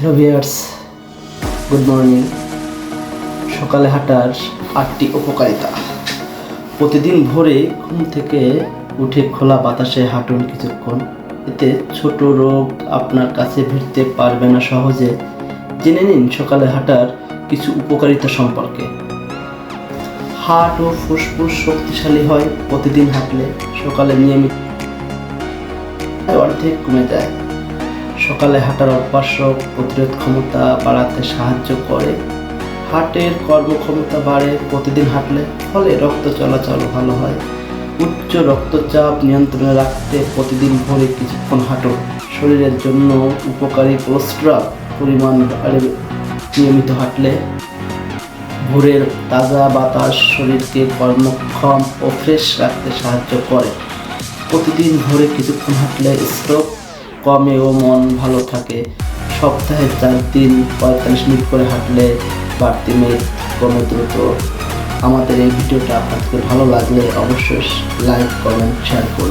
Hello viewers good morning. সকালে হাঁটার আটটি উপকারিতা। প্রতিদিন ভোরে ঘুম থেকে উঠে খোলা বাতাসে হাঁটুন কিছুক্ষণ। এতে ছোট রোগ আপনার কাছে ভিড়তে পারবে না সহজে। জেনে নিন সকালে হাঁটার কিছু উপকারিতা সম্পর্কে। হার্ট ও ফুসফুস শক্তিশালী হয় প্রতিদিন হাঁটলে। সকালে নিয়মিত অর্ধেক কমে যায়। সকালে হাঁটার অভ্যাস প্রতিরোধ ক্ষমতা বাড়াতে সাহায্য করে। হার্টের কর্মক্ষমতা বাড়ে প্রতিদিন হাঁটলে, ফলে রক্ত চলাচল ভালো হয়। উচ্চ রক্তচাপ নিয়ন্ত্রণে রাখতে প্রতিদিন ভোরে কিছুক্ষণ হাঁটো। শরীরের জন্য উপকারী কোলেস্ট্রল পরিমাণ নিয়মিত হাঁটলে। ভোরের তাজা বাতাস শরীরকে কর্মক্ষম ও ফ্রেশ রাখতে সাহায্য করে। প্রতিদিন ভোরে কিছুক্ষণ হাঁটলে স্ট্রোক কমে ও মন ভালো থাকে। সপ্তাহে চার দিন পঁয়তাল্লিশ মিনিট করে হাঁটলে বাড়তি মেদ কমে দ্রুত। আমাদের এই ভিডিওটা আপনাদের ভালো লাগলে অবশ্যই লাইক, কমেন্ট শেয়ার করবেন।